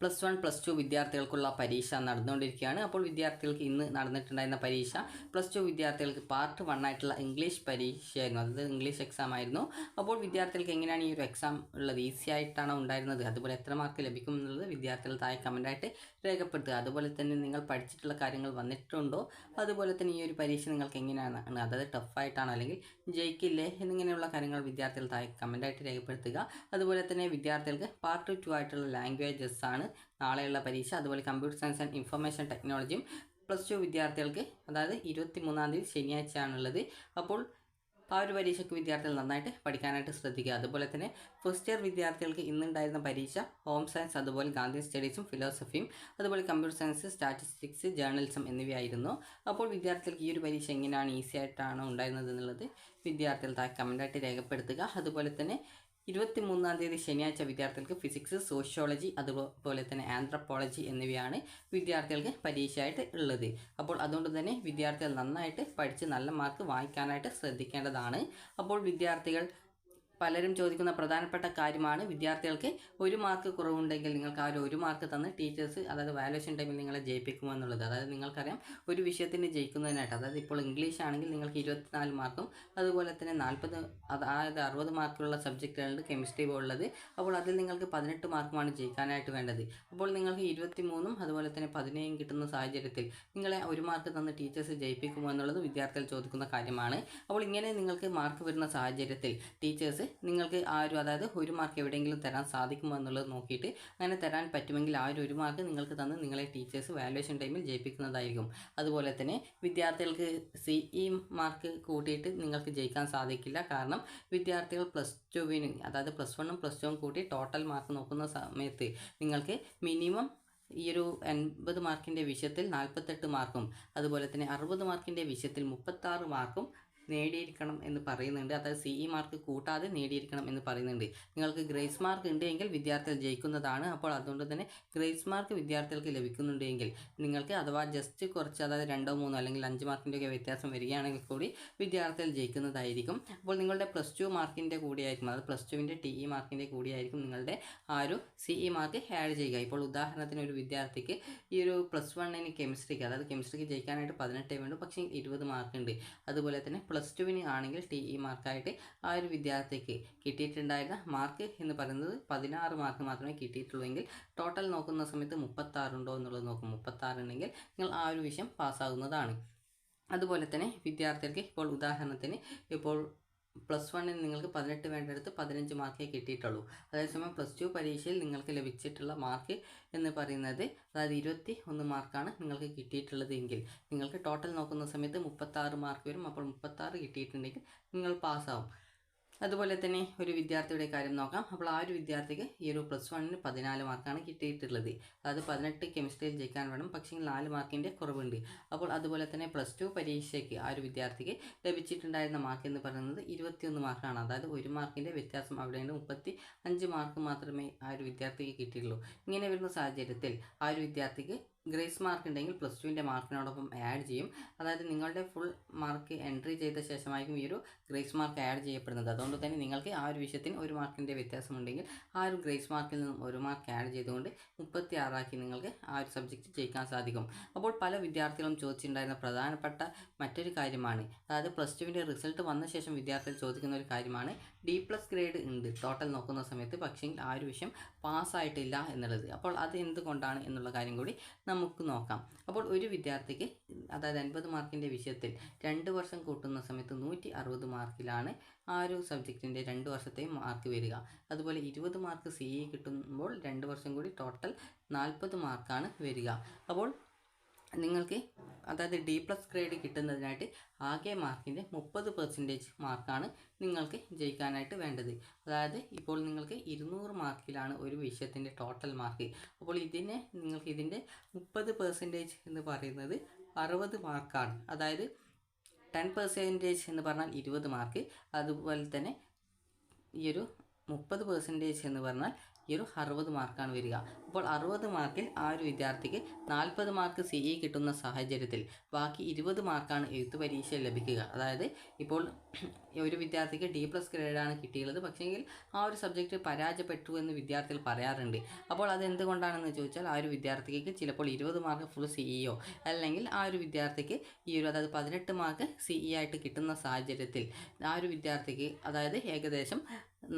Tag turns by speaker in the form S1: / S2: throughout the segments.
S1: Plus one plus two വിദ്യാർത്ഥികൾക്കുള്ള പരീക്ഷ നടന്നുകൊണ്ടിരിക്കുകയാണ്. അപ്പോൾ വിദ്യാർത്ഥികൾക്ക് ഇന്ന് നടന്നിട്ടുണ്ടായിരുന്ന പരീക്ഷ പ്ലസ് ടു വിദ്യാർത്ഥികൾക്ക് പാർട്ട് വൺ ആയിട്ടുള്ള ഇംഗ്ലീഷ് പരീക്ഷയായിരുന്നു. അതായത് ഇംഗ്ലീഷ് എക്സാം ആയിരുന്നു. അപ്പോൾ വിദ്യാർത്ഥികൾക്ക് എങ്ങനെയാണ് ഈ ഒരു എക്സാം ഉള്ളത്? ഈസി ആയിട്ടാണോ ഉണ്ടായിരുന്നത്? അതുപോലെ എത്ര മാർക്ക് ലഭിക്കും എന്നുള്ളത് വിദ്യാർത്ഥികൾ താഴെ കമന്റായിട്ട് രേഖപ്പെടുത്തുക. അതുപോലെ തന്നെ നിങ്ങൾ പഠിച്ചിട്ടുള്ള കാര്യങ്ങൾ വന്നിട്ടുണ്ടോ? അതുപോലെ തന്നെ ഈ ഒരു പരീക്ഷ നിങ്ങൾക്ക് എങ്ങനെയാണ്? അതായത് ടഫായിട്ടാണോ അല്ലെങ്കിൽ ജയിക്കില്ലേ? എന്നിങ്ങനെയുള്ള കാര്യങ്ങൾ വിദ്യാർത്ഥികൾ താഴെ കമന്റായിട്ട് രേഖപ്പെടുത്തുക. അതുപോലെ തന്നെ വിദ്യാർത്ഥികൾക്ക് പാർട്ട് ടു ആയിട്ടുള്ള ലാംഗ്വേജസ് ആണ് നാളെയുള്ള പരീക്ഷ അതുപോലെ കമ്പ്യൂട്ടർ സയൻസ് ആൻഡ് ഇൻഫർമേഷൻ ടെക്നോളജിയും പ്ലസ് ടു വിദ്യാർത്ഥികൾക്ക് അതായത് ഇരുപത്തി മൂന്നാം തീയതി ശനിയാഴ്ചയാണുള്ളത്. അപ്പോൾ ആ ഒരു പരീക്ഷയ്ക്ക് വിദ്യാർത്ഥികൾ നന്നായിട്ട് പഠിക്കാനായിട്ട് ശ്രദ്ധിക്കുക. അതുപോലെ തന്നെ ഫസ്റ്റ് ഇയർ വിദ്യാർത്ഥികൾക്ക് ഇന്നുണ്ടായിരുന്ന പരീക്ഷ ഹോം സയൻസ് അതുപോലെ ഗാന്ധി സ്റ്റഡീസും ഫിലോസഫിയും അതുപോലെ കമ്പ്യൂട്ടർ സയൻസ് സ്റ്റാറ്റിസ്റ്റിക്സ് ജേർണലിസം എന്നിവയായിരുന്നു. അപ്പോൾ വിദ്യാർത്ഥികൾക്ക് ഈ ഒരു പരീക്ഷ എങ്ങനെയാണ് ഈസി ആയിട്ടാണ് ഉണ്ടായിരുന്നത് എന്നുള്ളത് വിദ്യാർത്ഥികൾ താഴെ കമന്റായിട്ട് രേഖപ്പെടുത്തുക. അതുപോലെ തന്നെ ഇരുപത്തി മൂന്നാം തീയതി ശനിയാഴ്ച വിദ്യാർത്ഥികൾക്ക് ഫിസിക്സ് സോഷ്യോളജി അതുപോലെ തന്നെ ആന്ത്രപ്പോളജി എന്നിവയാണ് വിദ്യാർത്ഥികൾക്ക് പരീക്ഷയായിട്ട് ഉള്ളത്. അപ്പോൾ അതുകൊണ്ട് തന്നെ വിദ്യാർത്ഥികൾ നന്നായിട്ട് പഠിച്ച് നല്ല മാർക്ക് വാങ്ങിക്കാനായിട്ട് ശ്രദ്ധിക്കേണ്ടതാണ്. അപ്പോൾ വിദ്യാർത്ഥികൾ പലരും ചോദിക്കുന്ന പ്രധാനപ്പെട്ട കാര്യമാണ് വിദ്യാർത്ഥികൾക്ക് ഒരു മാർക്ക് കുറവുണ്ടെങ്കിൽ നിങ്ങൾക്ക് ആ ഒരു മാർക്ക് തന്ന് ടീച്ചേഴ്സ് അതായത് വാലുവേഷൻ ടൈമിൽ നിങ്ങളെ ജയിപ്പിക്കുമോ എന്നുള്ളത്. അതായത് നിങ്ങൾക്കറിയാം ഒരു വിഷയത്തിന് ജയിക്കുന്നതിനായിട്ട് അതായത് ഇപ്പോൾ ഇംഗ്ലീഷ് ആണെങ്കിൽ നിങ്ങൾക്ക് ഇരുപത്തിനാല് മാർക്കും അതുപോലെ തന്നെ നാൽപ്പത് അതായത് അറുപത് മാർക്കുള്ള സബ്ജക്റ്റുകളുണ്ട് കെമിസ്ട്രി പോലുള്ളത്. അപ്പോൾ അതിൽ നിങ്ങൾക്ക് പതിനെട്ട് മാർക്കുമാണ് ജയിക്കാനായിട്ട് വേണ്ടത്. അപ്പോൾ നിങ്ങൾക്ക് ഇരുപത്തി മൂന്നും അതുപോലെ തന്നെ പതിനേഴും കിട്ടുന്ന സാഹചര്യത്തിൽ നിങ്ങളെ ഒരു മാർക്ക് തന്ന് ടീച്ചേഴ്സ് ജയിപ്പിക്കുമോ എന്നുള്ളത് വിദ്യാർത്ഥികൾ ചോദിക്കുന്ന കാര്യമാണ്. അപ്പോൾ ഇങ്ങനെ നിങ്ങൾക്ക് മാർക്ക് വരുന്ന സാഹചര്യത്തിൽ ടീച്ചേഴ്സ് നിങ്ങൾക്ക് ആ ഒരു അതായത് ഒരു മാർക്ക് എവിടെയെങ്കിലും തരാൻ സാധിക്കുമോ എന്നുള്ളത് നോക്കിയിട്ട് അങ്ങനെ തരാൻ പറ്റുമെങ്കിൽ ആ ഒരു മാർക്ക് നിങ്ങൾക്ക് തന്ന് നിങ്ങളെ ടീച്ചേഴ്സ് വാലുവേഷൻ ടൈമിൽ ജയിപ്പിക്കുന്നതായിരിക്കും. അതുപോലെ തന്നെ വിദ്യാർത്ഥികൾക്ക് സി ഇ മാർക്ക് കൂട്ടിയിട്ട് നിങ്ങൾക്ക് ജയിക്കാൻ സാധിക്കില്ല. കാരണം വിദ്യാർത്ഥികൾ പ്ലസ് ടുവിന് അതായത് പ്ലസ് വണ്ണും പ്ലസ് ടുവും കൂട്ടി ടോട്ടൽ മാർക്ക് നോക്കുന്ന സമയത്ത് നിങ്ങൾക്ക് മിനിമം ഈ ഒരു എൺപത് മാർക്കിന്റെ വിഷയത്തിൽ നാൽപ്പത്തെട്ട് മാർക്കും അതുപോലെ തന്നെ അറുപത് മാർക്കിന്റെ വിഷയത്തിൽ മുപ്പത്താറ് മാർക്കും നേടിയിരിക്കണം എന്ന് പറയുന്നുണ്ട്. അതായത് സി ഇ മാർക്ക് കൂട്ടാതെ നേടിയിരിക്കണം എന്ന് പറയുന്നുണ്ട്. നിങ്ങൾക്ക് ഗ്രേസ് മാർക്ക് ഉണ്ടെങ്കിൽ വിദ്യാർത്ഥികൾ ജയിക്കുന്നതാണ്. അപ്പോൾ അതുകൊണ്ട് തന്നെ ഗ്രേസ് മാർക്ക് വിദ്യാർത്ഥികൾക്ക് ലഭിക്കുന്നുണ്ടെങ്കിൽ നിങ്ങൾക്ക് അഥവാ ജസ്റ്റ് കുറച്ച് അതായത് രണ്ടോ മൂന്നോ അല്ലെങ്കിൽ അഞ്ച് മാർക്കിന്റെ ഒക്കെ വ്യത്യാസം വരികയാണെങ്കിൽ കൂടി വിദ്യാർത്ഥികൾ ജയിക്കുന്നതായിരിക്കും. അപ്പോൾ നിങ്ങളുടെ പ്ലസ് ടു മാർക്കിന്റെ കൂടിയായിരിക്കും. അതായത് പ്ലസ് ടുവിന്റെ ടി ഇ മാർക്കിന്റെ കൂടിയായിരിക്കും നിങ്ങളുടെ ആ ഒരു സി ഇ മാർക്ക് ആഡ് ചെയ്യുക. ഇപ്പോൾ ഉദാഹരണത്തിന് ഒരു വിദ്യാർത്ഥിക്ക് ഈ ഒരു പ്ലസ് വണ്ണിന് കെമിസ്ട്രിക്ക് അതായത് കെമിസ്ട്രിക്ക് ജയിക്കാനായിട്ട് പതിനെട്ടേ വേണ്ടു. പക്ഷേ ഇരുപത് മാർക്ക് ഉണ്ട്. അതുപോലെ തന്നെ പ്ലസ് ടുവിന് ആണെങ്കിൽ ടി ഇ മാർക്കായിട്ട് ആ ഒരു വിദ്യാർത്ഥിക്ക് കിട്ടിയിട്ടുണ്ടായിരുന്ന മാർക്ക് എന്ന് പറയുന്നത് പതിനാറ് മാർക്ക് മാത്രമേ കിട്ടിയിട്ടുള്ളൂ ടോട്ടൽ നോക്കുന്ന സമയത്ത് മുപ്പത്താറുണ്ടോ എന്നുള്ളത് നോക്കും. മുപ്പത്താറ് ഉണ്ടെങ്കിൽ നിങ്ങൾ ആ ഒരു വിഷയം പാസ്സാകുന്നതാണ് അതുപോലെ തന്നെ വിദ്യാർത്ഥികൾക്ക് ഇപ്പോൾ ഉദാഹരണത്തിന് ഇപ്പോൾ പ്ലസ് വണ്ണിന് നിങ്ങൾക്ക് പതിനെട്ട് വേണ്ടടുത്ത് പതിനഞ്ച് മാർക്കേ കിട്ടിയിട്ടുള്ളൂ. അതേസമയം പ്ലസ് ടു പരീക്ഷയിൽ നിങ്ങൾക്ക് ലഭിച്ചിട്ടുള്ള മാർക്ക് എന്ന് പറയുന്നത് അതായത് ഇരുപത്തി ഒന്ന് മാർക്കാണ് നിങ്ങൾക്ക് കിട്ടിയിട്ടുള്ളത് എങ്കിൽ. നിങ്ങൾക്ക് ടോട്ടൽ നോക്കുന്ന സമയത്ത് മുപ്പത്താറ് മാർക്ക് വരും. അപ്പോൾ മുപ്പത്താറ് കിട്ടിയിട്ടുണ്ടെങ്കിൽ നിങ്ങൾ പാസ്സാവും അതുപോലെ തന്നെ ഒരു വിദ്യാർത്ഥിയുടെ കാര്യം നോക്കാം. അപ്പോൾ ആ ഒരു വിദ്യാർത്ഥിക്ക് ഈ ഒരു പ്ലസ് വണ്ണിന് പതിനാല് മാർക്കാണ് കിട്ടിയിട്ടുള്ളത്. അതായത് പതിനെട്ട് കെമിസ്ട്രിയിൽ ജയിക്കാൻ വേണം. പക്ഷേ നാല് മാർക്കിന്റെ കുറവുണ്ട്. അപ്പോൾ അതുപോലെ തന്നെ പ്ലസ് ടു പരീക്ഷയ്ക്ക് ആ ഒരു വിദ്യാർത്ഥിക്ക് ലഭിച്ചിട്ടുണ്ടായിരുന്ന മാർക്ക് എന്ന് പറയുന്നത് ഇരുപത്തിയൊന്ന് മാർക്കാണ് അതായത് ഒരു മാർക്കിന്റെ വ്യത്യാസം അവിടെയുണ്ട്. മുപ്പത്തി അഞ്ച് മാർക്ക് മാത്രമേ ആ ഒരു വിദ്യാർത്ഥിക്ക് കിട്ടിയുള്ളൂ ഇങ്ങനെ വരുന്ന സാഹചര്യത്തിൽ ആ ഒരു വിദ്യാർത്ഥിക്ക് ഗ്രേസ് മാർക്ക് ഉണ്ടെങ്കിൽ പ്ലസ് ടുവിന്റെ മാർക്കിനോടൊപ്പം ആഡ് ചെയ്യും. അതായത് നിങ്ങളുടെ ഫുൾ മാർക്ക് എൻട്രി ചെയ്ത ശേഷമായിരിക്കും ഈ ഒരു ഗ്രേസ് മാർക്ക് ആഡ് ചെയ്യപ്പെടുന്നത്. അതുകൊണ്ട് തന്നെ നിങ്ങൾക്ക് ആ ഒരു വിഷയത്തിന് ഒരു മാർക്കിന്റെ വ്യത്യാസമുണ്ടെങ്കിൽ ആ ഒരു ഗ്രേസ് മാർക്കിൽ നിന്നും ഒരു മാർക്ക് ആഡ് ചെയ്തുകൊണ്ട് മുപ്പത്തി ആറാക്കി നിങ്ങൾക്ക് ആ ഒരു സബ്ജക്റ്റ് ജയിക്കാൻ സാധിക്കും. അപ്പോൾ പല വിദ്യാർത്ഥികളും ചോദിച്ചിട്ടുണ്ടായിരുന്ന പ്രധാനപ്പെട്ട മറ്റൊരു കാര്യമാണ്. അതായത് പ്ലസ് ടുവിന്റെ റിസൾട്ട് വന്ന ശേഷം വിദ്യാർത്ഥികൾ ചോദിക്കുന്ന ഒരു കാര്യമാണ്. ഡി പ്ലസ് ഗ്രേഡ് ഉണ്ട്. ടോട്ടൽ നോക്കുന്ന സമയത്ത് പക്ഷേ ആ ഒരു വിഷയം പാസ്സായിട്ടില്ല എന്നുള്ളത്. അപ്പോൾ അത് എന്തുകൊണ്ടാണ് എന്നുള്ള കാര്യം കൂടി നമുക്ക് നോക്കാം. അപ്പോൾ ഒരു വിദ്യാർത്ഥിക്ക് അതായത് അൻപത് മാർക്കിന്റെ വിഷയത്തിൽ രണ്ട് വർഷം കൂട്ടുന്ന സമയത്ത് നൂറ്റി അറുപത് മാർക്കിലാണ് ആ ഒരു സബ്ജക്റ്റിന്റെ രണ്ട് വർഷത്തെയും മാർക്ക് വരിക. അതുപോലെ ഇരുപത് മാർക്ക് സി കിട്ടുമ്പോൾ രണ്ട് വർഷം കൂടി ടോട്ടൽ നാൽപ്പത് മാർക്കാണ് വരിക. അപ്പോൾ നിങ്ങൾക്ക് അതായത് ഡി പ്ലസ് ഗ്രേഡ് കിട്ടുന്നതിനായിട്ട് ആകെ മാർക്കിന്റെ മുപ്പത് പെർസെന്റേജ് മാർക്കാണ് നിങ്ങൾക്ക് ജയിക്കാനായിട്ട് വേണ്ടത്. അതായത് ഇപ്പോൾ നിങ്ങൾക്ക് ഇരുന്നൂറ് മാർക്കിലാണ് ഒരു വിഷയത്തിന്റെ ടോട്ടൽ മാർക്ക് അപ്പോൾ ഇതിനെ നിങ്ങൾക്ക് ഇതിന്റെ മുപ്പത് പെർസെന്റേജ് എന്ന് പറയുന്നത് അറുപത് മാർക്കാണ്. അതായത് ടെൻ പെർസെന്റേജ് എന്ന് പറഞ്ഞാൽ ഇരുപത് മാർക്ക് അതുപോലെ തന്നെ ഈ ഒരു മുപ്പത് പെർസെന്റേജ് എന്ന് പറഞ്ഞാൽ ഈ ഒരു അറുപത് മാർക്കാണ് വരിക. അപ്പോൾ അറുപത് മാർക്കിൽ ആ ഒരു വിദ്യാർത്ഥിക്ക് നാൽപ്പത് മാർക്ക് സി ഇ കിട്ടുന്ന സാഹചര്യത്തിൽ ബാക്കി ഇരുപത് മാർക്കാണ് എഴുത്ത് പരീക്ഷ ലഭിക്കുക. അതായത് ഇപ്പോൾ ഒരു വിദ്യാർത്ഥിക്ക് ഡി പ്ലസ് ഗ്രേഡാണ് കിട്ടിയുള്ളത് പക്ഷേങ്കിൽ ആ ഒരു സബ്ജക്റ്റ് പരാജയപ്പെട്ടു എന്ന് വിദ്യാർത്ഥികൾ പറയാറുണ്ട്. അപ്പോൾ അത് എന്തുകൊണ്ടാണെന്ന് ചോദിച്ചാൽ ആ ഒരു വിദ്യാർത്ഥിക്ക് ചിലപ്പോൾ ഇരുപത് മാർക്ക് ഫുൾ സി ഇയോ അല്ലെങ്കിൽ ആ ഒരു വിദ്യാർത്ഥിക്ക് ഈ ഒരു അതായത് പതിനെട്ട് മാർക്ക് സി ഇ ആയിട്ട് കിട്ടുന്ന സാഹചര്യത്തിൽ ആ ഒരു വിദ്യാർത്ഥിക്ക് അതായത് ഏകദേശം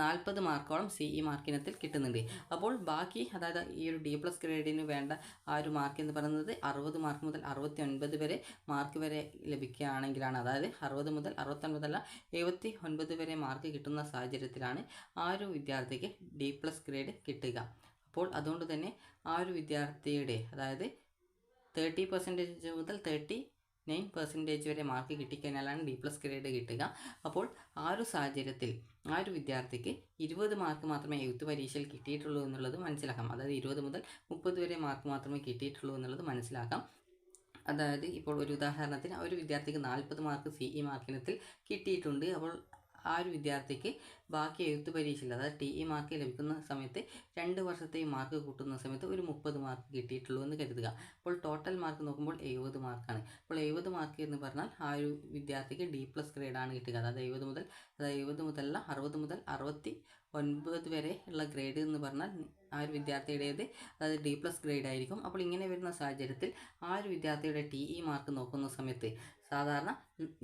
S1: നാൽപ്പത് മാർക്കോളം സി ഇ മാർക്കിനത്തിൽ കിട്ടുന്നുണ്ട്. അപ്പോൾ ബാക്കി അതായത് ഈ ഒരു ഡി പ്ലസ് ഗ്രേഡിന് വേണ്ട ആ ഒരു മാർക്ക് എന്ന് പറയുന്നത് അറുപത് മാർക്ക് മുതൽ അറുപത്തി ഒൻപത് വരെ മാർക്ക് വരെ ലഭിക്കുകയാണെങ്കിലാണ്. അതായത് അറുപത് മുതൽ അറുപത്തൊൻപതല്ല എഴുപത്തി ഒൻപത് വരെ മാർക്ക് കിട്ടുന്ന സാഹചര്യത്തിലാണ് ആ ഒരു വിദ്യാർത്ഥിക്ക് ഡി പ്ലസ് ഗ്രേഡ് കിട്ടുക. അപ്പോൾ അതുകൊണ്ട് തന്നെ ആ ഒരു വിദ്യാർത്ഥിയുടെ അതായത് തേർട്ടി പെർസെന്റേജ് മുതൽ തേർട്ടി നയൻ പെർസെന്റേജ് വരെ മാർക്ക് കിട്ടിക്കഴിഞ്ഞാലാണ് ഡി പ്ലസ് ഗ്രേഡ് കിട്ടുക. അപ്പോൾ ആ ഒരു സാഹചര്യത്തിൽ ആ ഒരു വിദ്യാർത്ഥിക്ക് ഇരുപത് മാർക്ക് മാത്രമേ എഴുത്ത് പരീക്ഷയിൽ കിട്ടിയിട്ടുള്ളൂ എന്നുള്ളത് മനസ്സിലാക്കാം. അതായത് ഇരുപത് മുതൽ മുപ്പത് വരെ മാർക്ക് മാത്രമേ കിട്ടിയിട്ടുള്ളൂ എന്നുള്ളത് മനസ്സിലാക്കാം. അതായത് ഇപ്പോൾ ഒരു ഉദാഹരണത്തിന് ഒരു വിദ്യാർത്ഥിക്ക് നാൽപ്പത് മാർക്ക് സി ഇ മാർക്കിനത്തിൽ കിട്ടിയിട്ടുണ്ട്. അപ്പോൾ ആ ഒരു വിദ്യാർത്ഥിക്ക് ബാക്കി എഴുത്ത് പരീക്ഷയിൽ അതായത് ടി ഇ മാർക്ക് ലഭിക്കുന്ന സമയത്ത് രണ്ട് വർഷത്തെ മാർക്ക് കൂട്ടുന്ന സമയത്ത് ഒരു മുപ്പത് മാർക്ക് കിട്ടിയിട്ടുള്ളൂ എന്ന് കരുതുക. അപ്പോൾ ടോട്ടൽ മാർക്ക് നോക്കുമ്പോൾ എഴുപത് മാർക്കാണ് അപ്പോൾ എഴുപത് മാർക്ക് എന്ന് പറഞ്ഞാൽ ആ ഒരു വിദ്യാർത്ഥിക്ക് ഡി പ്ലസ് ഗ്രേഡാണ് കിട്ടുക. അതായത് എഴുപത് മുതൽ അതായത് എഴുപത് മുതലല്ല അറുപത് മുതൽ അറുപത്തി ഒൻപത് വരെ ഉള്ള ഗ്രേഡ് എന്ന് പറഞ്ഞാൽ ആ ഒരു വിദ്യാർത്ഥിയുടേത് അതായത് ഡി പ്ലസ് ഗ്രേഡ് ആയിരിക്കും. അപ്പോൾ ഇങ്ങനെ വരുന്ന സാഹചര്യത്തിൽ ആ ഒരു വിദ്യാർത്ഥിയുടെ ടി ഇ മാർക്ക് നോക്കുന്ന സമയത്ത് സാധാരണ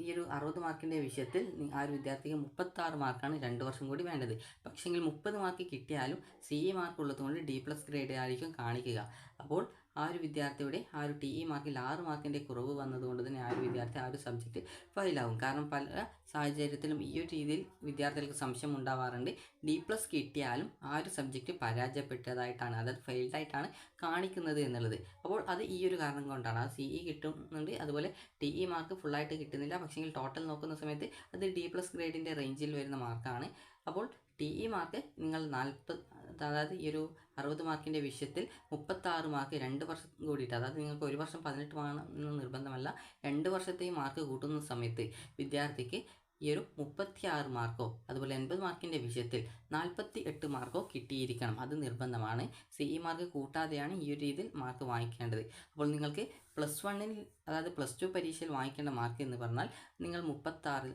S1: ഈ ഒരു അറുപത് മാർക്കിന്റെ വിഷയത്തിൽ ആ ഒരു വിദ്യാർത്ഥിക്ക് മുപ്പത്താറ് മാർക്കാണ് രണ്ട് വർഷം കൂടി വേണ്ടത്. പക്ഷേങ്കിൽ മുപ്പത് മാർക്ക് കിട്ടിയാലും സി മാർക്ക് ഉള്ളതുകൊണ്ട് ഡി പ്ലസ് ഗ്രേഡ് ആയിരിക്കും കാണിക്കുക. അപ്പോൾ ആ ഒരു വിദ്യാർത്ഥിയുടെ ആ ഒരു ടി ഇ മാർക്കിൽ ആറ് മാർക്കിന്റെ കുറവ് വന്നതുകൊണ്ട് തന്നെ ആ ഒരു വിദ്യാർത്ഥി ആ ഒരു സബ്ജക്റ്റ് ഫെയിലാവും. കാരണം പല സാഹചര്യത്തിലും ഈ ഒരു രീതിയിൽ വിദ്യാർത്ഥികൾക്ക് സംശയം ഉണ്ടാവാറുണ്ട്. ഡി പ്ലസ് കിട്ടിയാലും ആ ഒരു സബ്ജക്റ്റ് പരാജയപ്പെട്ടതായിട്ടാണ് അതായത് ഫെയിൽഡായിട്ടാണ് കാണിക്കുന്നത് എന്നുള്ളത്. അപ്പോൾ അത് ഈ ഒരു കാരണം കൊണ്ടാണ്. അത് സി ഇ കിട്ടുന്നുണ്ട്. അതുപോലെ ടി ഇ മാർക്ക് ഫുള്ളായിട്ട് കിട്ടുന്നില്ല. പക്ഷേ ടോട്ടൽ നോക്കുന്ന സമയത്ത് അത് ഡി പ്ലസ് ഗ്രേഡിന്റെ റേഞ്ചിൽ വരുന്ന മാർക്കാണ് അപ്പോൾ ടി ഇ മാർക്ക് നിങ്ങൾ നാൽപ്പത് അതായത് ഈ ഒരു അറുപത് മാർക്കിന്റെ വിഷയത്തിൽ മുപ്പത്താറ് മാർക്ക് രണ്ട് വർഷം കൂടിയിട്ട് അതായത് നിങ്ങൾക്ക് ഒരു വർഷം പതിനെട്ട് വേണമെന്ന് നിർബന്ധമല്ല രണ്ട് വർഷത്തെയും മാർക്ക് കൂട്ടുന്ന സമയത്ത് വിദ്യാർത്ഥിക്ക് ഈ ഒരു മുപ്പത്തി ആറ് മാർക്കോ അതുപോലെ എൺപത് മാർക്കിന്റെ വിഷയത്തിൽ നാൽപ്പത്തി എട്ട് മാർക്കോ കിട്ടിയിരിക്കണം. അത് നിർബന്ധമാണ്. സി ഇ മാർക്ക് കൂട്ടാതെയാണ് ഈ ഒരു രീതിയിൽ മാർക്ക് വാങ്ങിക്കേണ്ടത്. അപ്പോൾ നിങ്ങൾക്ക് പ്ലസ് വണ്ണിൽ അതായത് പ്ലസ് ടു പരീക്ഷയിൽ വാങ്ങിക്കേണ്ട മാർക്ക് എന്ന് പറഞ്ഞാൽ നിങ്ങൾ മുപ്പത്താറിൽ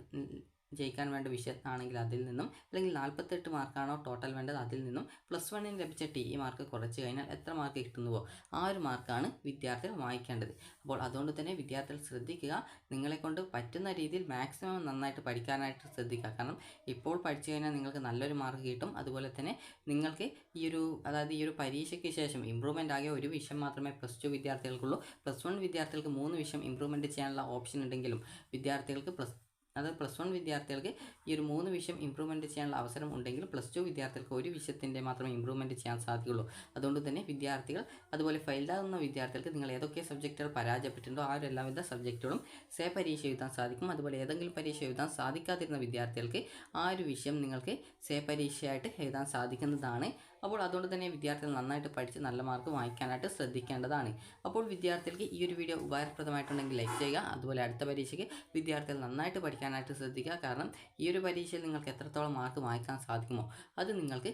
S1: ജയിക്കാൻ വേണ്ട വിഷയത്താണെങ്കിൽ അതിൽ നിന്നും അല്ലെങ്കിൽ നാൽപ്പത്തെട്ട് മാർക്കാണോ ടോട്ടൽ വേണ്ടത് അതിൽ നിന്നും പ്ലസ് വണ്ണിന് ലഭിച്ച ടി ഇ മാർക്ക് കുറച്ച് കഴിഞ്ഞാൽ എത്ര മാർക്ക് കിട്ടുന്നുവോ ആ ഒരു മാർക്കാണ് വിദ്യാർത്ഥികൾ വാങ്ങിക്കേണ്ടത് അപ്പോൾ അതുകൊണ്ട് തന്നെ വിദ്യാർത്ഥികൾ ശ്രദ്ധിക്കുക നിങ്ങളെക്കൊണ്ട് പറ്റുന്ന രീതിയിൽ മാക്സിമം നന്നായിട്ട് പഠിക്കാനായിട്ട് ശ്രദ്ധിക്കുക. കാരണം ഇപ്പോൾ പഠിച്ചു കഴിഞ്ഞാൽ നിങ്ങൾക്ക് നല്ലൊരു മാർക്ക് കിട്ടും. അതുപോലെ തന്നെ നിങ്ങൾക്ക് ഈ ഒരു അതായത് ഈ ഒരു പരീക്ഷയ്ക്ക് ശേഷം ഇമ്പ്രൂവ്മെന്റ് ആകിയ ഒരു വിഷയം മാത്രമേ പ്ലസ് ടു വിദ്യാർത്ഥികൾക്കുള്ളൂ. പ്ലസ് വൺ വിദ്യാർത്ഥികൾക്ക് മൂന്ന് വിഷയം ഇമ്പ്രൂവ്മെന്റ് ചെയ്യാനുള്ള ഓപ്ഷൻ ഉണ്ടെങ്കിലും വിദ്യാർത്ഥികൾക്ക് പ്ലസ് അതായത് പ്ലസ് വൺ വിദ്യാർത്ഥികൾക്ക് ഈ ഒരു മൂന്ന് വിഷയം ഇമ്പ്രൂവ്മെന്റ് ചെയ്യാനുള്ള അവസരം ഉണ്ടെങ്കിൽ പ്ലസ് ടു വിദ്യാർത്ഥികൾക്ക് ഒരു വിഷയത്തിന്റെ മാത്രമേ ഇമ്പ്രൂവ്മെന്റ് ചെയ്യാൻ സാധിക്കുള്ളൂ. അതുകൊണ്ട് തന്നെ വിദ്യാർത്ഥികൾ അതുപോലെ ഫെയിൽഡാകുന്ന വിദ്യാർത്ഥികൾക്ക് നിങ്ങൾ ഏതൊക്കെ സബ്ജക്റ്റുകൾ പരാജയപ്പെട്ടിട്ടുണ്ടോ ആ ഒരു എല്ലാവിധ സബ്ജക്റ്റുകളും സേ പരീക്ഷ എഴുതാൻ സാധിക്കും. അതുപോലെ ഏതെങ്കിലും പരീക്ഷ എഴുതാൻ സാധിക്കാതിരുന്ന വിദ്യാർത്ഥികൾക്ക് ആ ഒരു വിഷയം നിങ്ങൾക്ക് സേ പരീക്ഷയായിട്ട് എഴുതാൻ സാധിക്കുന്നതാണ് അപ്പോൾ അതുകൊണ്ട് തന്നെ വിദ്യാർത്ഥികൾ നന്നായിട്ട് പഠിച്ച് നല്ല മാർക്ക് വാങ്ങിക്കാനായിട്ട് ശ്രദ്ധിക്കേണ്ടതാണ്. അപ്പോൾ വിദ്യാർത്ഥികൾക്ക് ഈ ഒരു വീഡിയോ ഉപകാരപ്രദമായിട്ടുണ്ടെങ്കിൽ ലൈക്ക് ചെയ്യുക. അതുപോലെ അടുത്ത പരീക്ഷയ്ക്ക് വിദ്യാർത്ഥികൾ നന്നായിട്ട് പഠിക്കാനായിട്ട് ശ്രദ്ധിക്കുക. കാരണം ഈ ഒരു പരീക്ഷയിൽ നിങ്ങൾക്ക് എത്രത്തോളം മാർക്ക് വാങ്ങിക്കാൻ സാധിക്കുമോ അത് നിങ്ങൾക്ക്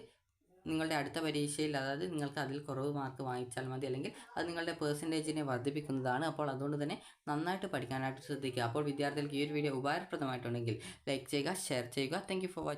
S1: നിങ്ങളുടെ അടുത്ത പരീക്ഷയിൽ അതായത് നിങ്ങൾക്ക് അതിൽ കുറവ് മാർക്ക് വാങ്ങിച്ചാൽ മതി. അല്ലെങ്കിൽ അത് നിങ്ങളുടെ പേഴ്സന്റേജിനെ വർദ്ധിപ്പിക്കുന്നതാണ്. അപ്പോൾ അതുകൊണ്ട് തന്നെ നന്നായിട്ട് പഠിക്കാനായിട്ട് ശ്രദ്ധിക്കുക. അപ്പോൾ വിദ്യാർത്ഥികൾക്ക് ഈ ഒരു വീഡിയോ ഉപകാരപ്രദമായിട്ടുണ്ടെങ്കിൽ ലൈക്ക് ചെയ്യുക ഷെയർ ചെയ്യുക. Thank for watching